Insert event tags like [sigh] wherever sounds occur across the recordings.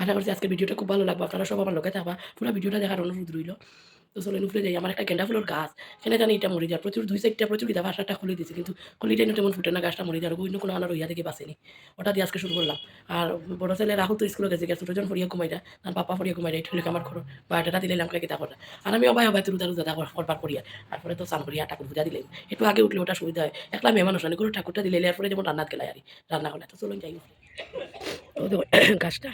আজকে ভিডিওটা খুব ভালো লাগবে, আপনারা সব আমার লোকে থাকবা। পুরো ভিডিওটা দেখার অনুরোধ রইল। তো চলেন উপরে যাই, আমার একটা গেন্ডা ফুলের গাছ। সেখানে জানি এটা মরে যায় প্রচুর, দুই সাইডটা প্রচুর ইদা বাসাটা খুলে দিয়েছে, কিন্তু খুলিটাই না তেমন ফুটে না গাছটা মরে যায় অন্য কোনো আনার ইয়া থেকে বাঁচেনি। ওটা দিয়ে আজকে শুরু করলাম। আর বড় ছেলে রাহুল তো স্কুলে গেছে গেছে ছোটজন ফরিয়া ঘুমাইটা তার পাপা ফরিয়া ঘুমাইটা এটা হলে আমার করো বায়োডাটা দিলে লামকে কিতা করা আর আমি অবাই অবাই তুলুদা রুদা করবার করিয়া। তারপরে তো চান করিয়া ঠাকুর পূজা দিলেন। একটু আগে উঠলে ওটা সুবিধা হয়। একলা মেয়ে মানুষ, অনেক করে ঠাকুরটা দিলে এরপরে যেমন রান্নাত গেলাই আর। রান্না হলে তো চলুন যাই। [coughs] গাছটা।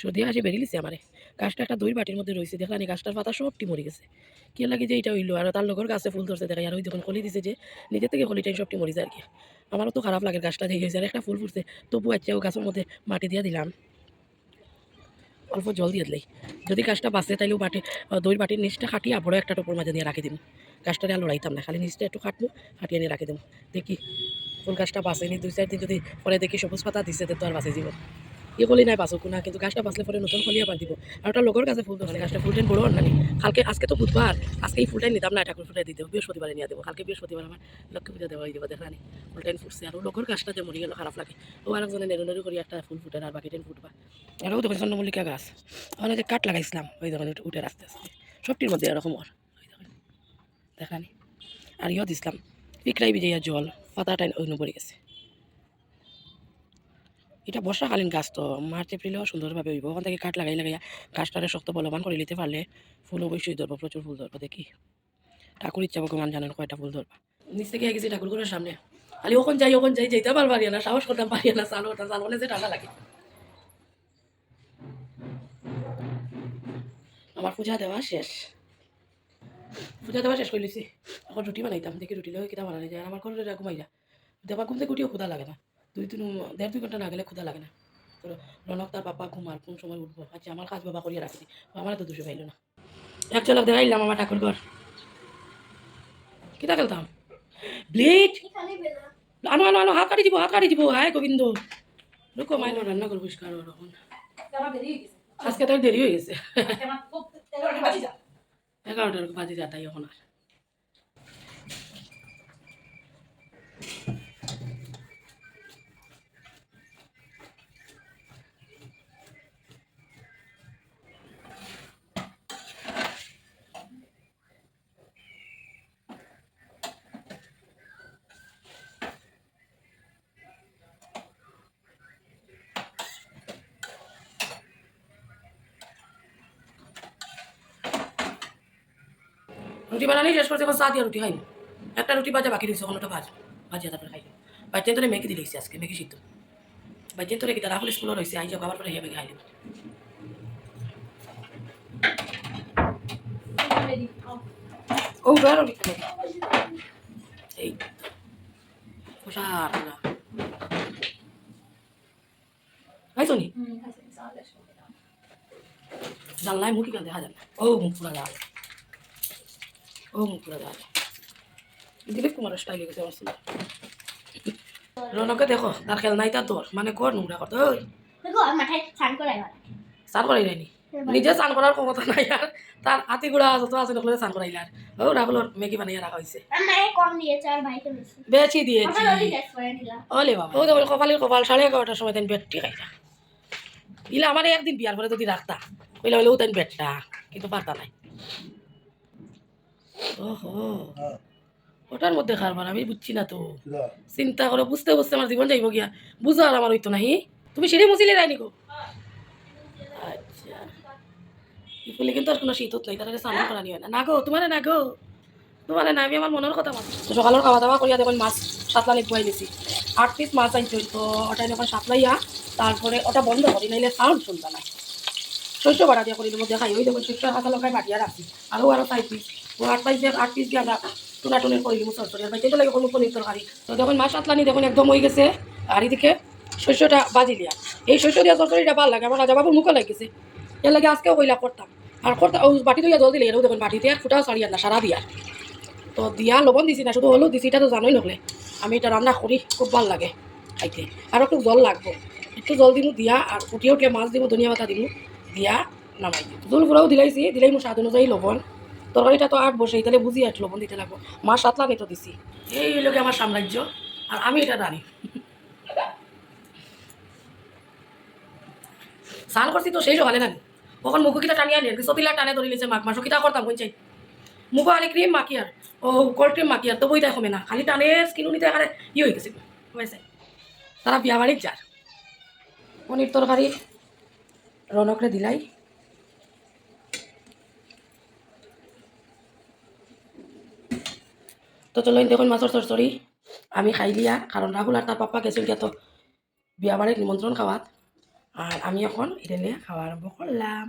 সর্দি হাসি বেরিয়েছে আমারে। গাছটা একটা দই বাটির মধ্যে রয়েছে, দেখলাম এই গাছটার পাতা সবটি মরে গেছে। কি লাগে যে এটা হইল, আর তার লগর গাছে ফুল ধরছে, দেখা আর ওই যখন কলি দিছে যে নিজের থেকে কলিটাই সবটি মরে যায় আর কি। আমারও তো খারাপ লাগে গাছটা দেখে গেছে, আর একটা ফুল ফুটছে তবু আচ্ছা ও গাছের মধ্যে মাটি দিয়ে দিলাম। অল্প জল দিয়ে দিলেই। যদি গাছটা বাঁচে তাইলেও বাটি দই বাটির নিচটা খাটিয়ে বড় একটা টোপর মাঝে দিয়ে রাখি দিম। গাছটা আর লড়াইতাম না, খালি নিচটা একটু খাটবো খাটিয়ে নিয়ে রাখি দেবো দেখি ফুল গাছটা বাঁচেনি, দুই চার দিন যদি পরে দেখি সবুজ পাতা দিছে তো আর বাঁচে যাব ইয়ে কলি নাই বাঁচো না কিন্তু গাছটা বাঁচলে পরে নতুন ফলিয়া বাঁধিব আর ওটা লগর কাছে ফুল ধরছে গাছটা ফুলটেন বড় না কালকে আজকে তো বুধবার আজকে এই ফুলটাই নিতাম না ঠাকুর ফুলটাই দিতে। বৃহস্পতিবারে নিয়ে দেবো। কালকে বৃহস্পতিবার আমার লক্ষ্মী পূজা দেওয়া দিব দেখানি ফুলটাইন ফুটছে আর লগর গাছটা যে মরি গেল খারাপ লাগে। ও আরেকজনে নেড়ু নেড়ু করে একটা ফুল ফুটে আর বাকি টেন ফুটবা। আর ও দেখুন চন্দ্রমল্লিকা গাছ। যে কাঠ লাগাইছিলাম ওই দেখুন উঠে- উঠে আস্তে সবটির মধ্যে এরকম ওর ওই দেখুন আর ইয়ে দিছিলাম পিকড়াই বিজয়া জল পাতাটাই অন্য পড়ে গেছে। এটা বর্ষাকালীন গাছ তো। মার্চ, এপ্রিলেও সুন্দরভাবে হইব। ওখান থেকে কাঠ লাগাই লাগাইয়া গাছটারে শক্ত বলবান করে নিতে পারলে ফুল অবশ্যই ধরবো, প্রচুর ফুল ধরবো দেখি। ঠাকুর ইচ্ছা ভগবান জানেন কয়টা ফুল ধরবা। নিচ থেকে গেছি ঠাকুর ঘরের সামনে। খালি ওখান যাই ওখান যাই যেতে পার না, সাহস করতাম পারি না, চালু করতাম চালু যে ঠান্ডা লাগে। আমার পূজা দেওয়া শেষ। পূজা দেওয়া শেষ করে এখন রুটি বানাইতাম, দেখি রুটি লোক কিতা বানানো যায়। আমার ঘরে ঘুমাই যা দেবা ঘুম থেকে উঠিও ক্ষুদা লাগে না। দুই তিন দেড় দুই ঘণ্টা না গেলে ক্ষুদা লাগে না। তো রনক তার বাবা ঘুমার কোন সময় উঠবো? আচ্ছা আমার কাজ বাবা করিয়া রাখছি। আমার তো দুশো পাইল না। এক চলক দেখাইলাম আমার ঠাকুর ঘর। কিতা খেলতাম? ব্লেড! আনো আনো আনো হাত কাটি দিব হাত কাটি দিব। হায় গোবিন্দ! রুকো মাইলো রান্না করব হওয়ার এখন আজকে তো দেরি হয়ে গেছে। এগারোটার বাজে যাতাই এখন আর। রুটি বানানি শেষ করছে এখন চা দিয়া রুটি খাইনি একটা রুটি বাজা বাকি রয়েছে ওটা ভাজ ভাজিয়া তারপরে খাইনি বাচ্চা তোরে মেঘি দিলেছি আজকে মেঘি সিদ্ধ। বাচ্চা তোরে কিতা রাহুল স্কুলে রয়েছে আইজা খাবার পরে মেঘি খাইলাম ও বেরো এই খাইছো নি? জানলাই মুখি কেন দেখা যায় না। ও মুখ পুরা ও পুরা যায় দিলীপ কুমারের স্টাইল গেছে আমার ছেলে। রনকে দেখো তার খেল নাই তার তোর মানে কর নোংরা করতো ওই স্নান করাই করাই নিজে স্নান করার ক্ষমতা নাই আর তার হাতি গুড়া যত আছে নকলে স্নান করাইলে আর ও রাহুলর মেগি বানাইয়া রাখা হয়েছে বেচি দিয়েছি করে ওলে বাবা। ও তো কপালের কপাল সাড়ে এগারোটার সময় তাই বেটটি খাইলা ইলা আমার একদিন বিয়ার পরে যদি রাখতা কইলে হইলেও তাই বেটটা। কিন্তু পারতা নাই। ওহো। ওটার মধ্যে খারবার আমি বুঝছি না তো। চিন্তা করে বুঝতে বুঝতে আমার জীবন যাইব গিয়া। বুঝো আর আমার হইতো নাহি। তুমি সিঁড়ি মুছিলে রাইনি গো। আচ্ছা। ইফুলে কিন্তু আর কোনো শীতত নাই তারা স্নান করা নিও না। না গো তোমার না গো। তোমার না আমি আমার মনের কথা মাছ সকালের খাওয়া দাওয়া করিয়া দেখুন মাছ সাতলানি খুয়াই দিছি। আট পিস মাছ আনছি তো ওটা যখন সাতলাইয়া। তারপরে ওটা বন্ধ করি নাইলে সাউন্ড শুনতা না। শস্য বাড়া দিয়া করি মধ্যে খাই ওই দেখুন শস্য হাতা লগাই বাটিয়া রাখছি। আরও আরও চার পিস আট পাইস দিয়ে আট পিস দিয়ে টুনা টুনের করি দিব সরসরি আর বাইতে লাগে কোনো পনির তরকারি তো সাতলানি দেখুন একদম হয়ে গেছে। আর এদিকে শস্যটা বাজি লিয়া এই শস্য দিয়া তরকারিটা ভালো লাগে আমার রাজা বাবুর মুখে লাগিছে। এর লাগে আজকেও কইলা করতাম আর করতাম বাটি তো জল দিলে এরও দেখুন বাটিতে আর ফুটাও সারিয়া না সারা দিয়া। তো দিয়া লবণ দিছি না, শুধু হলুদ দিছি এটা তো জানোই নকলে আমি এটা রান্না করি খুব ভালো লাগে খাইতে। আর একটু জল লাগবো। একটু জল দিমু দিয়া আর উঠিয়ে উঠিয়ে মাছ দিব, ধনিয়া পাতা দিমু দিয়া, নামাই দিই জল গুঁড়াও দিলাইছি, দিলাই মোৰ স্বাদ অনুযায়ী লবণ। তরকারিটা তো আট বসে তাহলে বুঝি আর লবণ দিতে লাগবো। মাছ সাতলানি তো দিছি। এই লোকে আমার সাম্রাজ্য, আর আমি এটা জানি। স্নান করছি তো সেই সকালে নানি কখন মুখো কিটা টানিয়া নিয়ে সতিলা টানে ধরে লিছে মাক মাসো কিটা করতাম কইছে মুখো আলি ক্রিম মাকি আর, ও কোল্ড ক্রিম মাকি আর তো বইটা কমে না। খালি টানে স্কিন নিতে এখানে ই হয়ে গেছে, হয়েছে। তারা বিয়া বাড়ির যার। পনির তরকারি, রনকরে দিলাই তো চলো দেখুন মাছের চরচরি আমি খাই লিয়া কারণ রাহুল আর তার পাপ্পা গেছিল গিয়া তো? বিয়া বাড়ির নিমন্ত্রণ খাওয়াত আর আমি এখন এটা নিয়ে খাওয়া আরম্ভ করলাম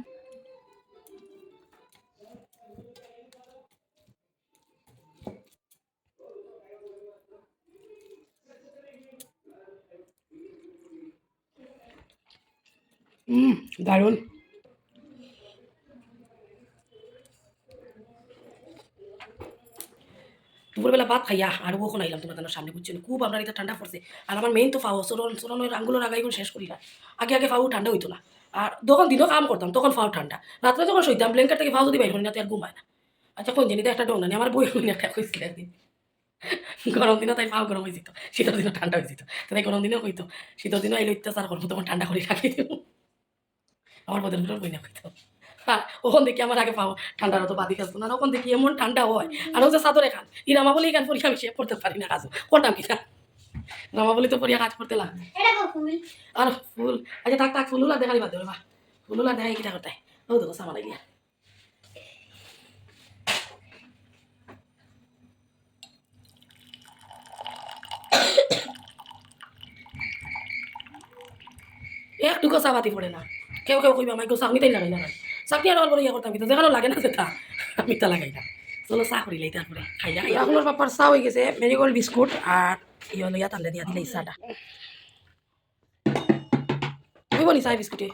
দারুণ দুপুরবেলা ভাত খাইয়া আর কখন আইলাম তোমার তার সামনে বুঝছেন খুব আপনার এটা ঠান্ডা পড়ছে। আর আমার মেইন তো ফাও, সরন সরন ওই আঙ্গুলো রাগাই করে শেষ করি না। আগে আগে ফাউ ঠান্ডা হইতো না। আর যখন দিনও কাম করতাম, তখন ফাও ঠান্ডা। রাত্রে যখন শুইতাম ব্ল্যাঙ্কেট থেকে ফাও যদি বাইর না, তো আর ঘুমায় না। আচ্ছা কোন জানি তো একটা ডং না আমার বই হইনি একটা কইছিল একদিন। গরম দিনও তাই ফাও গরম হয়ে যেত। শীতের দিনও ঠান্ডা হয়ে যেত। তাই গরম দিনেও হইতো। শীতের দিনও এলো অত্যাচার করব, তখন ঠান্ডা করে রাখি দিব। আমার বদের ভিতর বই না হইতো। হ্যাঁ ওখান দেখি আমার আগে পাও। ঠান্ডার তো বাদি না ওখান দেখি এমন ঠান্ডা হয়। আর যে চাদরে খান ইরামা বলে এখান পরীক্ষা আমি সে করতে পারি না কাজ। করতাম কি না রামা বলে তো পরীক্ষা কাজ করতে ফুল? আর ফুল আচ্ছা থাক থাক ফুলুলা দেখালি বাদ বা ফুলুলা দেখাই কিটা করতাই ও দেখো সামান গিয়া একটুকু চাবাতি পড়ে না। কেউ কেউ কইবা মাইকেও চাকনি তাই লাগাই না চাকনি আর অল্প ইয়া করতাম কিন্তু যেখানে লাগে না সেটা আমি তা লাগাই না। চলো চা করিলাই তারপরে খাইয়া আপনার পাপার চা হয়ে গেছে মেরিগোল্ড বিস্কুট আর ইয়ে লইয়া তাহলে দিয়া দিলে চাটা হইব নি চাই বিস্কুটে?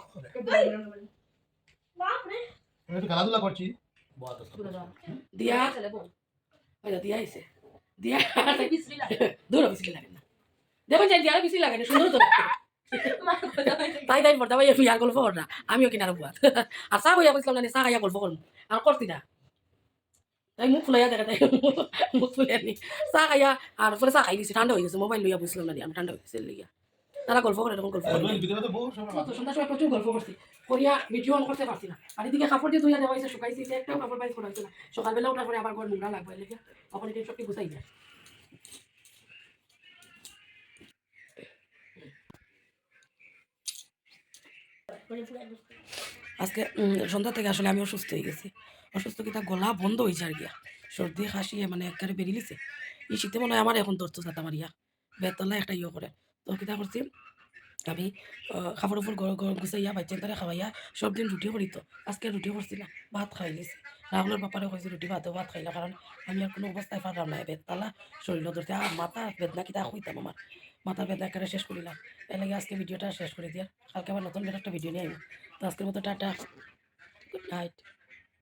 খেলাধুলা করছি দিয়া। দিয়া আইছে দিয়া। দূর বিসলি লাগে না। দেখুন যাই দিয়া বিসলি লাগে না সুন্দর তো। তাই তাই পড়তা ভাই ইয়ার গল্প কর না। আমিও কিনার বুয়া আর চা হইয়া বলছিলাম না চা খাইয়া গল্প করুন আর করতি না তাই মুখ ফুলাইয়া দেখা তাই [laughs] মুখ নি? চা খাইয়া আর পরে চা খাই দিছি ঠান্ডা হয়ে গেছে। মোবাইল লইয়া বুঝলাম না আমি ঠান্ডা হয়ে গেছে লইয়া তারা গল্প করে তখন গল্প করে সন্ধ্যার সময় প্রচুর গল্প করছি করিয়া ভিডিও অন করতে পারছি না আর এদিকে কাপড় দিয়ে ধুইয়া দেওয়া হয়েছে শুকাইছি একটাও কাপড় বাইর করা হয়েছে না। সকালবেলা ওঠার পরে আবার ঘর নোংরা লাগবে লেগে সবটি গুছাই যায় আজকে সন্ধ্যা থেকে আসলে আমি অসুস্থ হয়ে গেছি। অসুস্থ কি তা গলা বন্ধ হয়েছে আর গিয়া সর্দি খাসি মানে একবারে বেরিয়েছে এই শীতে মনে হয় আমার এখন ধরতো সাথে আমার ইয়া বেতলা একটা ইয়ে করে। তো কিতা করছি আমি কাপড় উপর গুছাইয়া বাচ্চা তারা খাওয়াইয়া সব দিন রুটি করি তো আজকে রুটি করছি না ভাত খাই নিছি রাহুলের বাপারে কইছি রুটি ভাতও ভাত খাইলা কারণ আমি আর কোনো অবস্থায় পারলাম না বেতলা শরীর ধরতে আর মাথা বেদনা কিতা হইতাম আমার মাথার বেদনা একেবারে শেষ করিলাম এর আজকে ভিডিওটা শেষ করে দিয়ে। কালকে আবার নতুন একটা ভিডিও নিয়ে আইব তো আজকের মতো টাটা। Good night.